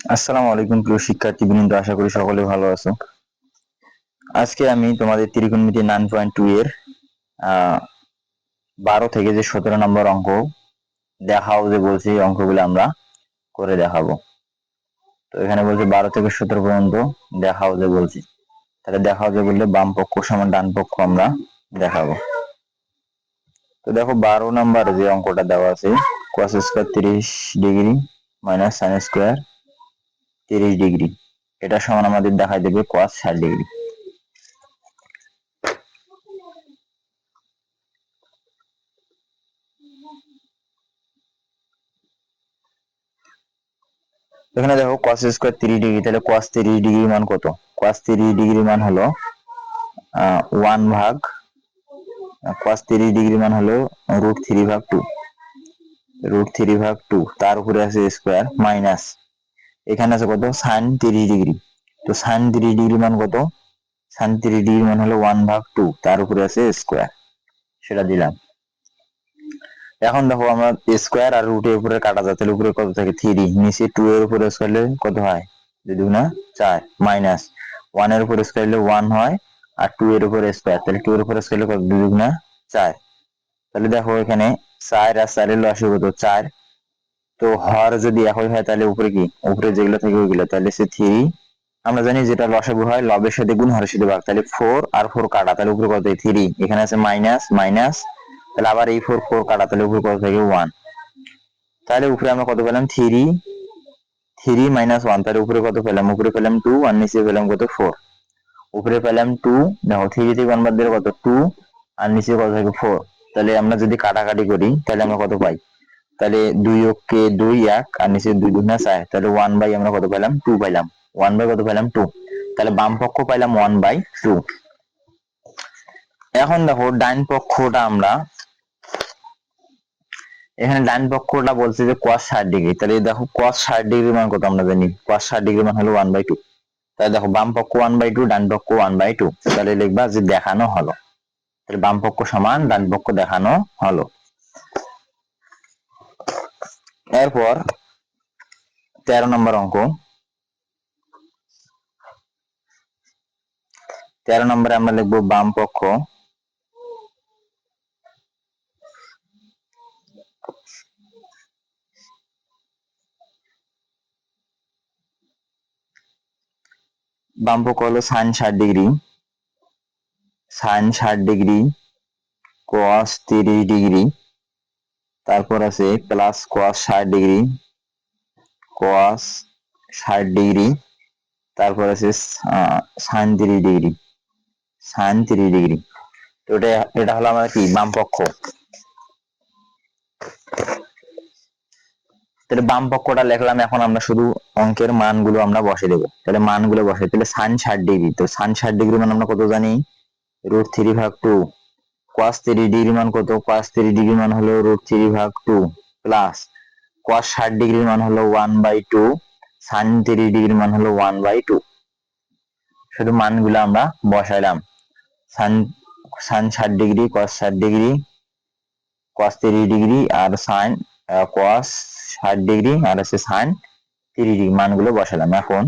আসসালামু আলাইকুম প্রিয় শিক্ষার্থী বৃন্দ, আশা করি সকলে ভালো আছো। আজকে আমি তোমাদের ত্রিকোণমিতি নাইন পয়েন্ট টু এর বারো থেকে যে সতেরো নম্বর অঙ্ক দেখাও যে বলছি, অঙ্কগুলো আমরা করে দেখাবো। তো এখানে বলছে বারো থেকে সতেরো পর্যন্ত দেখাও যে বলছি। তাহলে দেখাও যে বললে বাম পক্ষ সমান ডান পক্ষ আমরা দেখাবো। তো দেখো বারো নাম্বার যে অঙ্কটা দেওয়া আছে কস স্কোয়ার তিরিশ ডিগ্রি মাইনাস সাইন স্কোয়ার তিরিশ ডিগ্রি। এটা সমান আমাদের দেখাই দেবে কস ষাট ডিগ্রি। এখানে দেখো কস স্কোয়ার তিরিশ ডিগ্রি, তাহলে কস তিরিশ ডিগ্রি মান কত? কস তিরিশ ডিগ্রি মান হলো ওয়ান ভাগ কস তিরিশ ডিগ্রি মান হলো রুট থ্রি ভাগ টু রুট থ্রি ভাগ টু তার উপরে আছে স্কোয়ার মাইনাস এখানে আছে কত? সাইন তিরিশ ডিগ্রি। তো সাইন তিরিশ ডিগ্রি মান কত? সাইন তিরিশ ডিগ্রি মান হলো ওয়ান ভাগ টু তার উপরে আছে স্কোয়ার সেটা দিলাম। এখন দেখো আমরা স্কোয়ার আর রুটের উপরে কাটা যায়, তাহলে উপরে কত থাকে? থ্রি নিচে টু এর উপরে স্কোয়ারলে কত হয়? যদি না চার মাইনাস ওয়ানের উপরে স্কোয়ারলে ওয়ান হয়, আর টু এর উপরে স্কোয়ার তাহলে টু এর উপরে স্কোয়ারলে কত? দুই না চার। তাহলে দেখো এখানে চার আর চারের লসে কত? চার। তো হর যদি একই হয় তাহলে উপরে কি? উপরে যেগুলো থাকে ওইগুলো। তাহলে সে থ্রি, আমরা জানি যেটা লসাগু হয়, লবের সাথে গুণ হরের সাথে ভাগ। তাহলে ফোর আর ফোর কাটা, তাহলে উপরে কত? থ্রি এখানে আছে মাইনাস মাইনাস তাহলে আবার এই ফোর ফোর কাটা, তাহলে উপরে কত থাকে? ওয়ান তাহলে উপরে আমরা কত পেলাম? থ্রি থ্রি মাইনাস ওয়ান তাহলে উপরে কত পেলাম? উপরে পেলাম টু আর নিচে পেলাম কত? ফোর উপরে পেলাম টু দেখো থ্রি থেকে ওয়ান বাদ দিলে কত? টু আর নিচে কত থাকে? ফোর তাহলে আমরা যদি কাটাকাটি করি, তাহলে আমরা কত পাই? তাহলে দুই ওকে দুই এক, আর নিচে দুই না চার তাহলে ওয়ান বাই আমরা কত পাইলাম? টু পাইলাম। ওয়ান বাই কত পাইলাম? টু তাহলে বাম পক্ষ পাইলাম ওয়ান বাই টু এখন দেখো, ডান পক্ষটা আমরা, এখানে ডান পক্ষটা বলছে যে cos ষাট ডিগ্রি। তাহলে দেখো, cos ষাট ডিগ্রি মান কত আমরা জানি? cos ষাট ডিগ্রি মান হলো ওয়ান বাই টু তাহলে দেখো, বাম পক্ষ ওয়ান বাই টু ডান পক্ষ ওয়ান বাই টু তাহলে লিখবা যে দেখানো হলো। তাহলে বাম পক্ষ সমান, ডান পক্ষ দেখানো হলো। এরপর তেরো নম্বর অঙ্ক। তেরো নম্বরে আমরা লিখব বাম পক্ষ। বাম পক্ষ হলো সাইন ষাট ডিগ্রি। সাইন ষাট ডিগ্রি কস তিরিশ ডিগ্রি। তারপর আছে প্লাস কস ষাট ডিগ্রি কস ষাট ডিগ্রি তারপর আছে সাইন তিরিশ ডিগ্রি সাইন তিরিশ ডিগ্রি তো এটা এটা হলো আমাদের কি? বাম পক্ষ তাহলে বাম পক্ষটা লিখলাম, এখন আমরা শুধু অঙ্কের মানগুলো আমরা বসে দেবো। তাহলে মানগুলো বসে তাহলে সাইন ষাট ডিগ্রি তো সাইন ষাট ডিগ্রি মানে আমরা কত জানি? রুট থ্রি ভাগ টু কোয়াস থ্রি ডিগ্রি মান কত? কোয়াস থ্রি ডিগ্রি মান হলো রুট থ্রি ভাগ টু প্লাস কোয়াস ষাট ডিগ্রি মান হলো one by two sine degree মান হলো ওয়ান বাই টু শুধু মানগুলো আমরা বসাইলাম। সাইন সাইন ষাট ডিগ্রি কস ষাট ডিগ্রি কস থ্রি ডিগ্রি আর সাইন কস ষাট ডিগ্রি আর হচ্ছে সাইন থ্রি ডিগ্রি মানগুলো বসালাম এখন।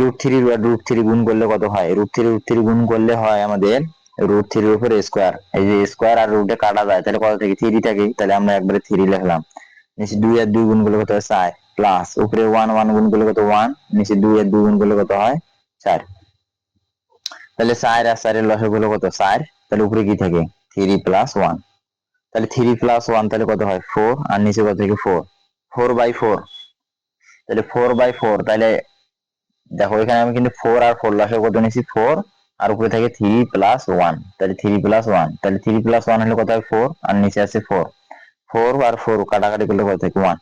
রুট থ্রি রুট থ্রি গুণ করলে কত হয়? রুট থ্রি রুট থ্রি গুণ করলে হয় আমাদের রুট থ্রির উপরে স্কোয়ার এই যে স্কোয়ার আর রুটে কাটা যায়, তাহলে কত থেকে? থ্রি থাকে তাহলে আমরা একবারে থ্রি লিখলাম। নিচে দুই আর দুই গুণ করলে কত হয়? চার। প্লাস উপরে ওয়ান ওয়ান গুণ করলে কত? ওয়ান নিচে দুই আর দুই গুণ করলে কত হয়? চার। তাহলে চার আর চারের লসক হলো কত? চার। তাহলে উপরে কি থাকে? থ্রি প্লাস ওয়ান তাহলে থ্রি প্লাস ওয়ান তাহলে কত হয়? ফোর আর নিচে কত থেকে? ফোর ফোর বাই ফোর তাহলে ফোর বাই ফোর তাহলে দেখো, এখানে আমি কিন্তু ফোর আর ফোর লসে কত নিয়েছি? ফোর আর উপরে থাকে থ্রি প্লাস ওয়ান তাহলে থ্রি প্লাস ওয়ান তাহলে থ্রি প্লাস ওয়ান হলে কত হয়? ফোর আর নিচে আছে ফোর ফোর আর ফোর কাটাকাটি করলে কত থাকে? ওয়ান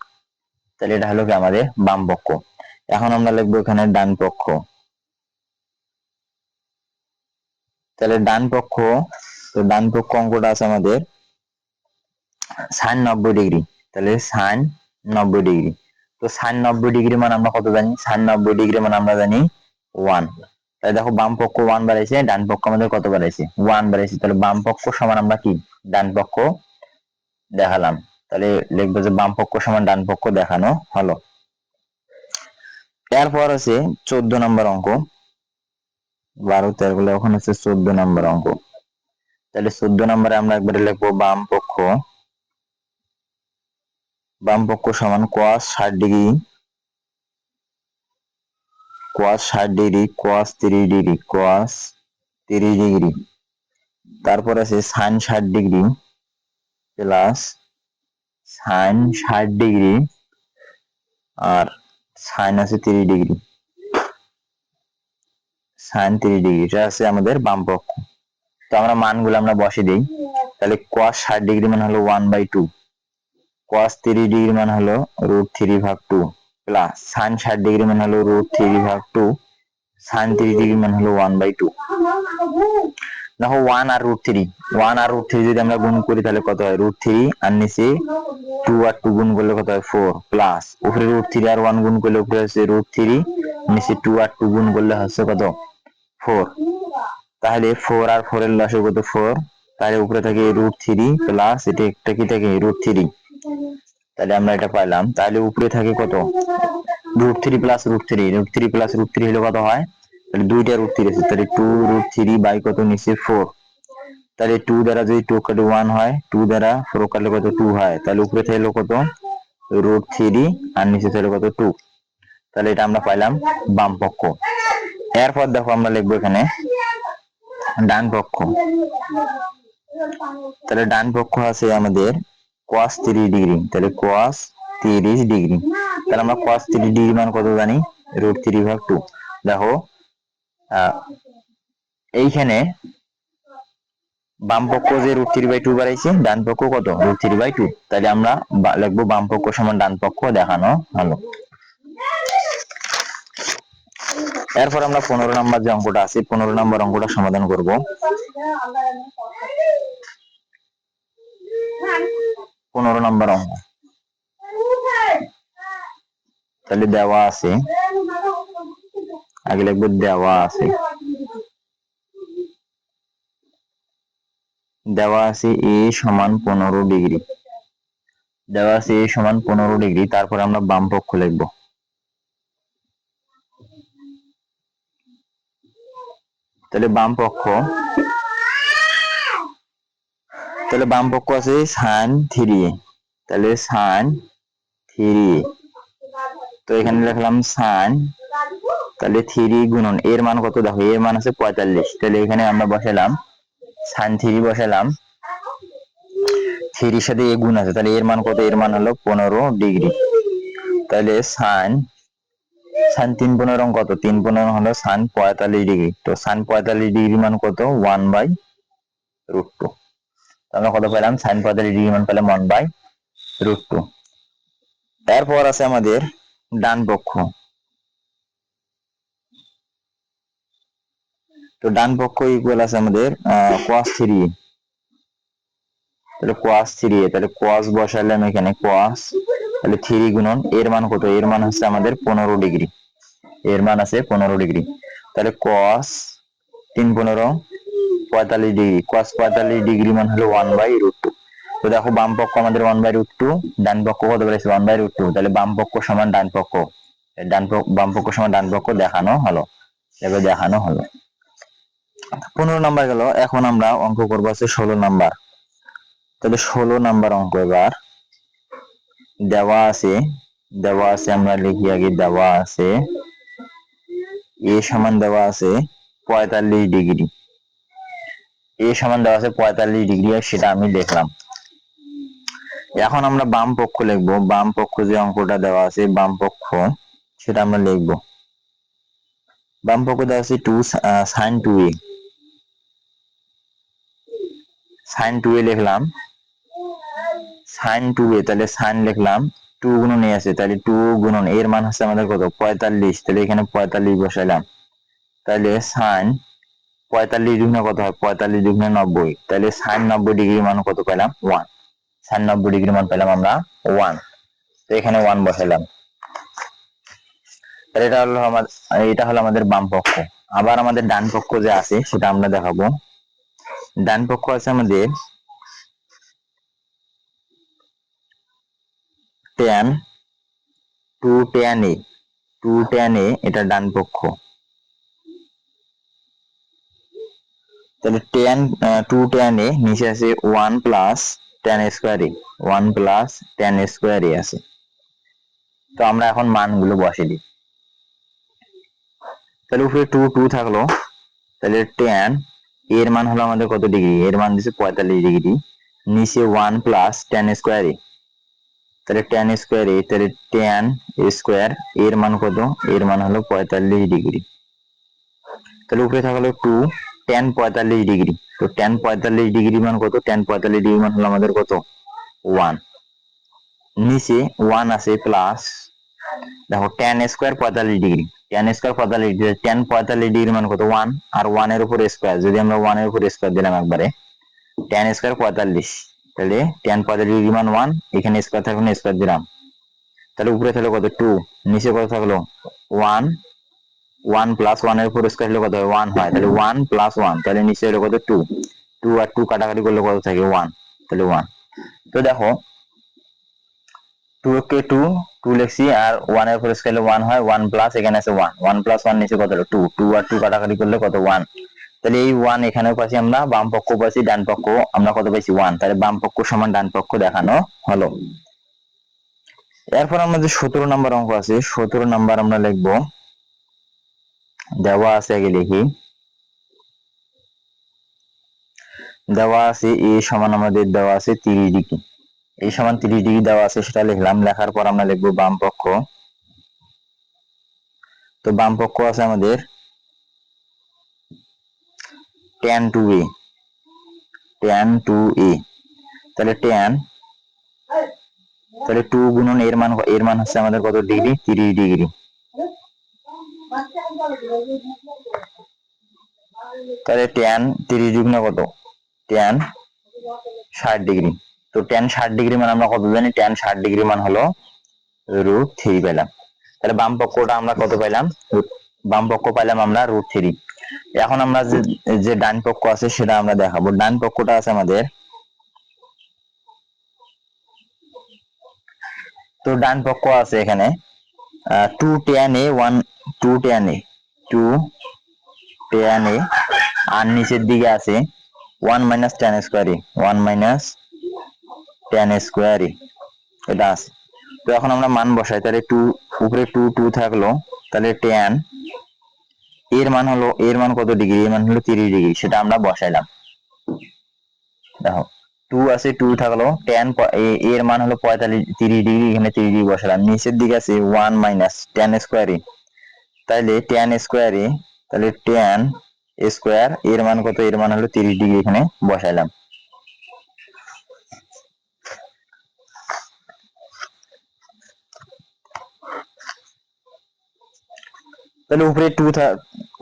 তাহলে এটা হলো কি আমাদের বাম পক্ষ। এখন আমরা লিখব এখানে ডান পক্ষ। তাহলে ডান পক্ষ, তো ডান পক্ষ অঙ্কটা আছে আমাদের সাইন নব্বই ডিগ্রি, তাহলে সাইন নব্বই ডিগ্রি। তো সাইন নব্বই ডিগ্রি মান আমরা কত জানি? সাইন নব্বই ডিগ্রি মান আমরা জানি ওয়ান দেখো বাম পক্ষ ওয়ান বাড়াইছে, ডান পক্ষ আমাদের কত বাড়াইছে? ওয়ান বাড়াইছে, তাহলে বাম পক্ষ সমান আমরা কি? ডান পক্ষ দেখালাম। তাহলে লিখব যে বাম পক্ষ সমান ডান পক্ষ দেখানো হলো। এরপর আছে চোদ্দ নম্বর অঙ্ক। বারো, তেরো গুলো এখন হচ্ছে চোদ্দ নম্বর অঙ্ক। তাহলে চোদ্দ নম্বরে আমরা একবারে লিখব বাম পক্ষ। বাম পক্ষ সমান cos ষাট ডিগ্রি cos ষাট ডিগ্রি cos তিরিশ ডিগ্রি cos তিরিশ ডিগ্রি। তারপর আছে সাইন ষাট ডিগ্রি প্লাস সাইন ষাট ডিগ্রি আর সাইন আছে তিরিশ ডিগ্রি। সাইন তিরিশ ডিগ্রি, এটা আছে আমাদের বাম পক্ষ তো আমরা মানগুলো আমরা বসে দিই। তাহলে cos ষাট ডিগ্রি মানে হলো ওয়ান বাই টু cos তিরিশ ডিগ্রি মানে হলো রুট থ্রি ভাগ টু প্লাস সাইন ষাট ডিগ্রি মানে হলো রুট থ্রি ভাগ টু সাইন তিরিশ ডিগ্রি মানে হলো ওয়ান বাই টু দেখো ওয়ান আর রুট থ্রি ওয়ান আর রুট থ্রি যদি আমরা গুণ করি তাহলে কত হয়? রুট থ্রি আর নিচে টু আর টু গুণ করলে কত হয়? ফোর প্লাস উপরে রুট থ্রি আর ওয়ান গুণ করলে উপরে হচ্ছে রুট থ্রি নিচে টু আর টু গুণ করলে হচ্ছে কত? ফোর তাহলে ফোর আর ফোর এর লসে কত ফোর তাহলে উপরে থাকে রুট থ্রি প্লাস এটা একটা কি থাকে? রুট থ্রি তাহলে আমরা এটা পাইলাম। তাহলে উপরে থাকে কত? Root three plus root three root three plus root three হলে কত হয়? তাহলে দুইটা রুট থ্রি আছে। তাহলে টু রুট থ্রি বাই কত নিচে? ফোর তাহলে টু দ্বারা যদি টু কাটে ওয়ান হয় টু দ্বারা ফোর কাটলে কত টু হয়? তাহলে উপরে থাকল কত? রুট থ্রি আর নিচে থাকল কত টু তাহলে এটা আমরা পাইলাম বাম পক্ষ। এরপর দেখো আমরা লিখব এখানে ডান পক্ষ। তাহলে ডান পক্ষ আছে আমাদের cos তিরিশ ডিগ্রি তাহলে cos তিরিশ ডিগ্রি তাহলে আমরা cos তিরিশ ডিগ্রি মান কত জানি? রুট থ্রি ভাগ টু দেখো এইখানে বাম পক্ষ যে রুট থ্রি বাই টু বাড়াইছে, ডান পক্ষ কত? রুট থ্রি বাই টু তাহলে আমরা লিখব বাম পক্ষ সমান ডান পক্ষ, দেখানো হলো। এরপর আমরা পনেরো নম্বর যে অঙ্কটা আছে, পনেরো নম্বর অঙ্কটা সমাধান করব। পনেরো নম্বর অঙ্ক। তাহলে দেওয়া আছে। আগে লিখব দেওয়া আছে। দেওয়া আছে এ সমান পনেরো ডিগ্রি। দেওয়া আছে এ সমান পনেরো ডিগ্রি, তারপর আমরা বাম পক্ষ লিখব। তাহলে বাম পক্ষ তাহলে বাম পক্ষ আছে সান থ্রি। তাহলে সান থ্রি। তো এখানে লিখলাম সান, তাহলে থ্রি গুণন। এর মান কত দেখো? এর মান আছে পঁয়তাল্লিশ। তাহলে এখানে আমরা বসালাম, সান থ্রি বসালাম। থ্রির সাথে এ গুণ আছে। তাহলে এর মান কত? এর মান হলো পনেরো ডিগ্রি। তাহলে সান সান তিন পনেরো কত? তিন পনেরো হলো সান পঁয়তাল্লিশ ডিগ্রি। তো সান পঁয়তাল্লিশ ডিগ্রি মান কত? One by root two. আমরা কত পেলাম? সাইন পঁয়তাল্লিশ ডিগ্রি মান পেলাম ওয়ান বাই রুট টু এরপর আছে আমাদের ডান পক্ষ। তো ডান পক্ষ ইকুয়াল আছে আমাদের কোয়াস থ্রি তাহলে কোয়াস থ্রি তাহলে কোয়াস বসালাম এখানে কোয়াস তাহলে থ্রি গুণন, এর মান কত? এর মান হচ্ছে আমাদের পনেরো ডিগ্রি। এর মান আছে পনেরো ডিগ্রি। তাহলে কস তিন পনেরো পঁয়তাল্লিশ ডিগ্রি কস পঁয়তাল্লিশ ডিগ্রি মান হলো ওয়ান বাই রুট টু তো দেখো, বাম পক্ষ আমাদের ওয়ান বাই রুট টু ডান পক্ষ কত বলেছে? ওয়ান বাই রুট টু তাহলে বাম পক্ষ সমান ডান পক্ষ। ডান বাম পক্ষ সমান ডান পক্ষ দেখানো হলো। এবার দেখানো হলো। পনেরো নাম্বার গেল, এখন আমরা অঙ্ক করব আছে ষোলো নাম্বার। তাহলে ষোলো নাম্বার অঙ্ক এবার। দেওয়া আছে দেওয়া আছে, আমরা লিখি আগে, দেওয়া আছে। এ সমান দেওয়া আছে পঁয়তাল্লিশ ডিগ্রি এ সমান দেওয়া আছে পঁয়তাল্লিশ ডিগ্রি আর সেটা আমি লিখলাম এখন আমরা বাম পক্ষ লিখব। বাম পক্ষ যে অঙ্কটা দেওয়া আছে, বাম পক্ষ, সেটা আমরা লিখব। বাম পক্ষ দেওয়া আছে two sine two A sine two A লিখলাম। সাইন টু এ তাহলে সাইন লিখলাম। টু গুণন এ আছে, তাহলে টু গুণন, এর মান হচ্ছে আমাদের কত? পঁয়তাল্লিশ। তাহলে এখানে পঁয়তাল্লিশ বসাইলাম তাহলে সাইন পঁয়তাল্লিশ দুগুণে কত হয়? পঁয়তাল্লিশ দুগুণে নব্বই? তাহলে সাইন নব্বই ডিগ্রি মান কত পেলাম? ওয়ান সাইন নব্বই ডিগ্রি মান পেলাম আমরা ওয়ান তো এখানে ওয়ান বসাইলাম। তাহলে এটা হলো আমার, এটা হলো আমাদের বাম পক্ষ। আবার আমাদের ডান পক্ষ যে আছে, সেটা আমরা দেখাবো। ডান পক্ষ আছে আমাদের tan two tan A two tan A এটা ডান পক্ষ। তাহলে টেন টু টেন এ নিচে আছে one plus tan square A one plus tan square A আছে। তো আমরা এখন মানগুলো বসে দিই। তাহলে উপরে টু টু থাকল। তাহলে টেন এর মান হলো আমাদের কত ডিগ্রি এর মান দিচ্ছে পঁয়তাল্লিশ ডিগ্রি নিচে one plus tan square A. তাহলে টেন স্কোয়ার এ, তাহলে টেন স্কোয়ার এর মান কত? এর মান হলো পঁয়তাল্লিশ ডিগ্রি তাহলে উপরে থাকল টু টেন পঁয়তাল্লিশ ডিগ্রি। তো টেন পঁয়তাল্লিশ ডিগ্রি মান কত? টেন পঁয়তাল্লিশ ডিগ্রি মান হলো আমাদের কত? ওয়ান নিচে ওয়ান আছে প্লাস দেখো টেন স্কোয়ার পঁয়তাল্লিশ ডিগ্রি। টেন স্কোয়ার পঁয়তাল্লিশ ডিগ্রি টেন পঁয়তাল্লিশ ডিগ্রি মান কত? ওয়ান আর ওয়ানের উপর স্কোয়ার যদি আমরা ওয়ানের উপর স্কোয়ার দিলাম একবারে টেন স্কোয়ার পঁয়তাল্লিশ। তাহলে টেন পঁয়তাল্লিশ ডিগ্রি মান ওয়ান এখানে স্কোয়ার থাকলে স্কোয়ার দিলাম। তাহলে উপরে থাকল কত? টু নিচে কত থাকল? ওয়ান ওয়ান প্লাস ওয়ানের উপর স্কোয়ার হলে কত হয়? ওয়ান হয়। তাহলে ওয়ান প্লাস ওয়ান তাহলে নিচে হলো কত? টু টু আর টু কাটাকাটি করলে কত থাকে? ওয়ান তাহলে ওয়ান তো দেখো টু কে টু টু লিখছি আর ওয়ানের ওয়ান হয়। ওয়ান প্লাস এখানে আছে ওয়ান ওয়ান প্লাস ওয়ান নিচে কত টু টু আর টু কাটাকাটি করলে কত? ওয়ান তাহলে এই ওয়ান এখানেও পাচ্ছি আমরা, বাম পক্ষ পাচ্ছি, ডান পক্ষ। আমরা কত পাইছি? ওয়ান তাহলে বাম পক্ষ সমান ডান পক্ষ দেখানো হলো। এরপর আমাদের সতেরো নম্বর অঙ্ক আছে। সতেরো নাম্বার আমরা লিখব। দেওয়া আছে আগে লিখি দেওয়া আছে এ সমান আমাদের দেওয়া আছে তিরিশ ডিগ্রি। এই সমান তিরিশ ডিগ্রি দেওয়া আছে, সেটা লিখলাম। লেখার পর আমরা লিখব বাম পক্ষ। তো বাম পক্ষ আছে আমাদের tan two A tan two A তাহলে টেন তাহলে টু গুণন এর মান এর মান হচ্ছে আমাদের কত ডিগ্রি? তিরিশ ডিগ্রি। তাহলে টেন তিরিশ ডিগ্রি না কত? টেন ষাট ডিগ্রি। তো টেন ষাট ডিগ্রি মান আমরা কত জানি? টেন ষাট ডিগ্রি মান হলো রুট থ্রি পেলাম। তাহলে বাম পক্ষটা আমরা কত পেলাম? বাম পক্ষ পাইলাম আমরা রুট থ্রি এখন আমরা যে যে ডান পক্ষ আছে সেটা আমরা দেখাবো। ডান পক্ষটা আছে আমাদের তো ডান পক্ষ আছে এখানে। Two tan A one two tan A two tan A আর নিচের দিকে আছে one minus tan square one minus tan square এটা আছে। তো এখন আমরা মান বসাই, তাহলে টু উপরে টু টু থাকল, তাহলে টেন এর মান হলো, এর মান কত ডিগ্রি এর মান হলো তিরিশ ডিগ্রি সেটা আমরা বসাইলাম। দেখো টু আছে টু থাকল টেন এর মান হলো পঁয়তাল্লিশ, তিরিশ ডিগ্রি এখানে তিরিশ ডিগ্রি বসালাম। নিচের দিকে আছে ওয়ান মাইনাস টেন স্কোয়ারে তাহলে টেন স্কোয়ারে তাহলে টেন স্কোয়ার এর মান কত? এর মান হলো তিরিশ ডিগ্রি এখানে বসাইলাম। তাহলে উপরে টু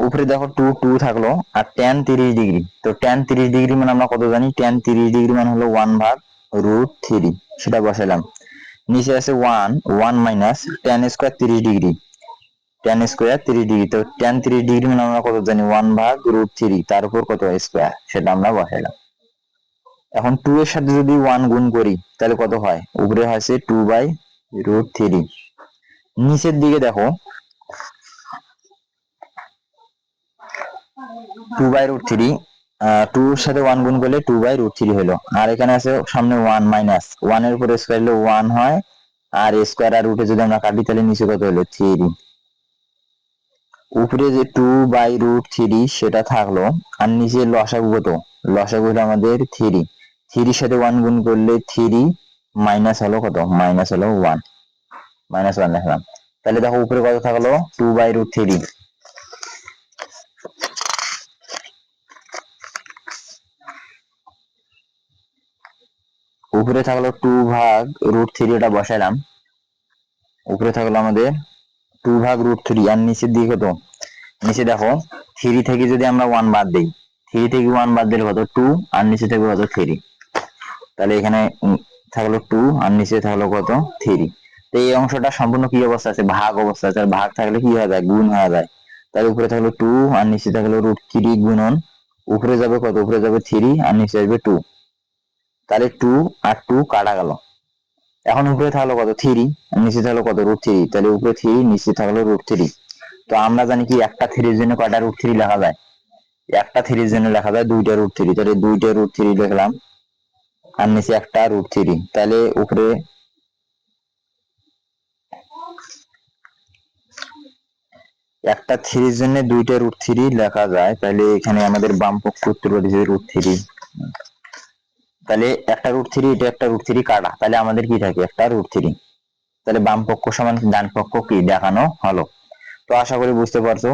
উপরে দেখো টু টু থাকল, আর টেন তিরিশ ডিগ্রি তো টেন তিরিশ ডিগ্রি মানে আমরা কত জানি? টেন তিরিশ ডিগ্রি মানে হলো ওয়ান ভাগ রুট থ্রি সেটা বসাইলাম। নিচে আছে one one minus tan square তিরিশ ডিগ্রি টেন স্কোয়ার তিরিশ ডিগ্রি তো টেন তিরিশ ডিগ্রি মানে আমরা কত জানি? ওয়ান ভাগ রুট থ্রি তার উপর কত স্কোয়ার সেটা আমরা বসাইলাম। এখন টু এর সাথে যদি ওয়ান গুণ করি, তাহলে কত হয়? উপরে হয়েছে টু বাই রুট থ্রি নিচের দিকে দেখো। টু বাই রুট থ্রি টুর সাথে ওয়ান গুণ করলে টু বাই রুট থ্রি হলো। আর এখানে আছে সামনে ওয়ান মাইনাস ওয়ানের উপরে স্কোয়ার হলে ওয়ান হয়। আর স্কোয়ার আর রুটে যদি আমরা কাটি, তাহলে নিচে কত হলো? থ্রি উপরে যে টু বাই রুট থ্রি সেটা থাকল, আর নিচে লসাগু কত? লসাগু হলো আমাদের থ্রি থ্রির সাথে ওয়ান গুণ করলে থ্রি মাইনাস হলো কত? মাইনাস হলো ওয়ান মাইনাস ওয়ান লিখলাম। তাহলে দেখো উপরে কত থাকল? টু বাই রুট থ্রি উপরে থাকল টু ভাগ রুট থ্রি এটা বসাইলাম। উপরে থাকল আমাদের টু ভাগ রুট থ্রি আর নিচের দিকে কত? নিচে দেখো থ্রি থেকে যদি আমরা ওয়ান বাদ দিই থ্রি থেকে ওয়ান বাদ দিলে কত? টু আর নিচে থাকবে কত? থ্রি তাহলে এখানে থাকল টু আর নিচে থাকল কত? থ্রি তো এই অংশটা সম্পূর্ণ কি অবস্থা আছে? ভাগ অবস্থা আছে। আর ভাগ থাকলে কি হয়ে যায়? গুণ হয়ে যায়। তাহলে উপরে থাকল টু আর নিচে থাকল রুট থ্রি গুণন। উপরে যাবে কত? উপরে যাবে থ্রি আর নিচে আসবে টু তাহলে টু আর টু কাটা গেল। এখন উপরে থাকল কত থ্রি নিচে থাকল কত রুট থ্রি তাহলে উপরে থ্রি নিচে থাকল রুট থ্রি তো আমরা জানি কি, একটা থ্রির জন্য কয়টা রুট থ্রি লেখা যায়? একটা থ্রির জন্য লেখা যায় দুইটা রুট থ্রি তাহলে দুইটা রুট থ্রি লিখলাম, আর নিচে একটা রুট থ্রি তাহলে উপরে একটা থ্রির জন্য দুইটা রুট থ্রি লেখা যায়, তাহলে এখানে আমাদের বাম পক্ষ উত্তর রুট থ্রি তাহলে একটা রুট থ্রি এটা একটা রুট থ্রি কাটা। তাহলে আমাদের কি থাকে? একটা রুট থ্রি তাহলে বাম পক্ষ সমান ডান পক্ষ কি? দেখানো হলো। তো আশা করি বুঝতে পারছ।